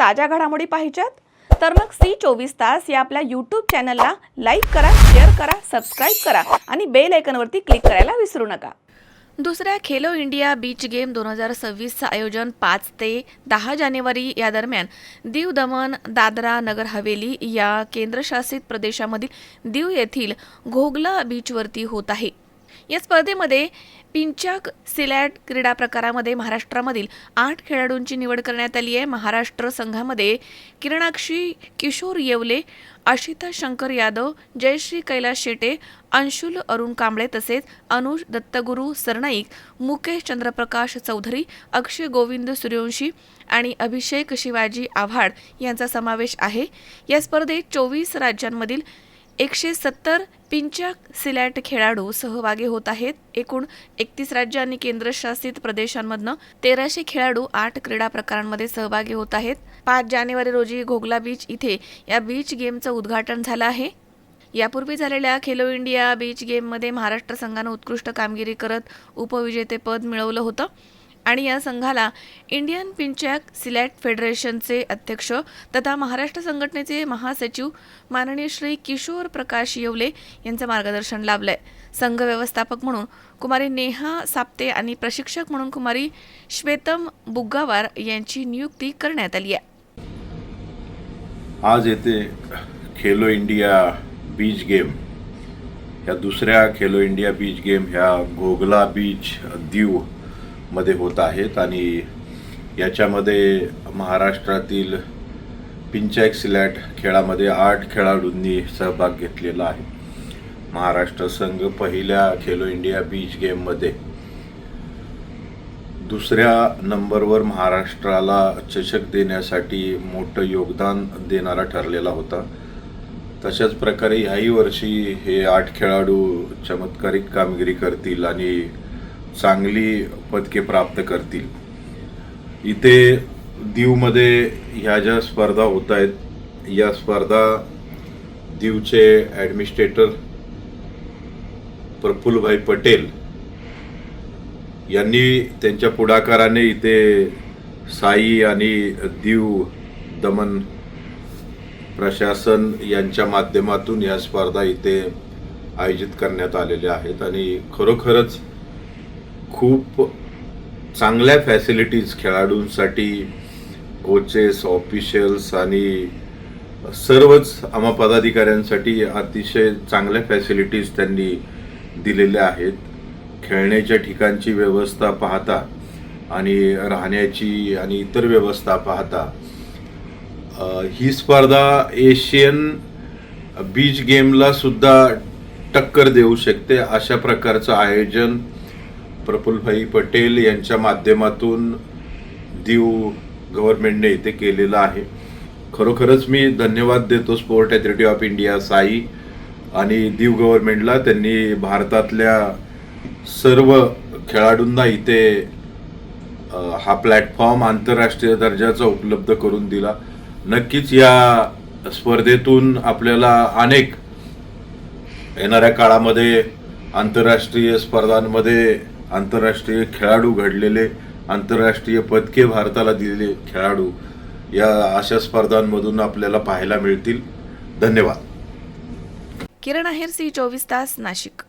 ताज्या घडामोडी पाहिजेत? तर मग सी चोवीस तास या आपल्या यूट्यूब चॅनलला लाईक करा शेअर करा सबस्क्राईब करा आणि बेल आयकनवरती क्लिक करायला विसरू नका. दुसऱ्या खेलो इंडिया बीच गेम दोन हजार सव्वीसचं आयोजन पाच ते दहा जानेवारी या दरम्यान दीव दमन दादरा नगर हवेली या केंद्रशासित प्रदेशामधील दीव येथील घोगला बीचवरती होत आहे. या स्पर्धेमध्ये पिंचाक सिलॅट क्रीडा प्रकारामध्ये महाराष्ट्रामधील आठ खेळाडूंची निवड करण्यात आली आहे. महाराष्ट्र संघामध्ये किरणाक्षी किशोर येवले आशिता शंकर यादव जयश्री कैलास शेटे अंशुल अरुण कांबळे तसेच अनुज दत्तगुरू सरनाईक मुकेश चंद्रप्रकाश चौधरी अक्षय गोविंद सूर्यवंशी आणि अभिषेक शिवाजी आव्हाड यांचा समावेश आहे. या स्पर्धेत चोवीस राज्यांमधील एकशे सत्तर पिंचक सिलॅट खेळाडू सहभागी होत आहेत. एकूण एकतीस राज्य आणि केंद्रशासित प्रदेशांमधनं तेराशे खेळाडू आठ क्रीडा प्रकारांमध्ये सहभागी होत आहेत. पाच जानेवारी रोजी घोगला बीच इथे या बीच गेमचं उद्घाटन झालं आहे. यापूर्वी झालेल्या खेलो इंडिया बीच गेममध्ये महाराष्ट्र संघानं उत्कृष्ट कामगिरी करत उपविजेतेपद मिळवलं होतं. आणि या संघाला इंडियन पिंचॅक सिलॅट फेडरेशनचे अध्यक्ष तथा महाराष्ट्र संघटनेचे महासचिव माननीय श्री किशोर प्रकाश येवले यांचं मार्गदर्शन लाभलंय. संघ व्यवस्थापक म्हणून कुमारी नेहा साप्ते आणि प्रशिक्षक म्हणून कुमारी श्वेतम बुग्गावार यांची नियुक्ती करण्यात आली आहे. आज येथे खेलो इंडिया बीच गेम ह्या दुसऱ्या खेलो इंडिया बीच गेम ह्या घोगला बीच दीव मध्ये होत आहेत आणि याच्यामध्ये महाराष्ट्रातील पिंचॅक सिलॅट खेळामध्ये आठ खेळाडूंनी सहभाग घेतलेला आहे. महाराष्ट्र संघ पहिल्या खेलो इंडिया बीच गेममध्ये दुसऱ्या नंबरवर महाराष्ट्राला चषक देण्यासाठी मोठं योगदान देणारा ठरलेला होता. तशाच प्रकारे ह्याही वर्षी हे आठ खेळाडू चमत्कारिक कामगिरी करतील आणि चांगली पदके प्राप्त करतील. इथे दीवमध्ये ह्या ज्या स्पर्धा होत आहेत या स्पर्धा दीवचे ॲडमिनिस्ट्रेटर प्रफुल्लभाई पटेल यांनी त्यांच्या पुढाकाराने इथे साई आणि दीव दमन प्रशासन यांच्या माध्यमातून या स्पर्धा इथे आयोजित करण्यात आलेल्या आहेत आणि खरोखरच खूप चांगल्या फॅसिलिटीज खेळाडूंसाठी कोचेस ऑफिशियल्स आणि सर्वच आम्हा पदाधिकाऱ्यांसाठी अतिशय चांगल्या फॅसिलिटीज त्यांनी दिलेल्या आहेत. खेळण्याच्या ठिकाणची व्यवस्था पाहता आणि राहण्याची आणि इतर व्यवस्था पाहता ही स्पर्धा एशियन बीच गेमला सुद्धा टक्कर देऊ शकते. अशा प्रकारचं आयोजन प्रफुल्लभाई पटेल यांच्या माध्यमातून दीव गव्हर्नमेंटने इथे केलेलं आहे. खरोखरच मी धन्यवाद देतो Sport Authority of India SAI आणि दीव गव्हर्नमेंटला त्यांनी भारतातल्या सर्व खेळाडूंना इथे हा प्लॅटफॉर्म आंतरराष्ट्रीय दर्जाचा उपलब्ध करून दिला. नक्कीच या स्पर्धेतून आपल्याला अनेक येणाऱ्या काळामध्ये आंतरराष्ट्रीय स्पर्धांमध्ये आंतरराष्ट्रीय खेळाडू घडलेले आंतरराष्ट्रीय पदके भारताला दिलेले खेळाडू या अशा स्पर्धांमधून आपल्याला पाहायला मिळतील. धन्यवाद. किरण आहेर सी चोवीस तास नाशिक.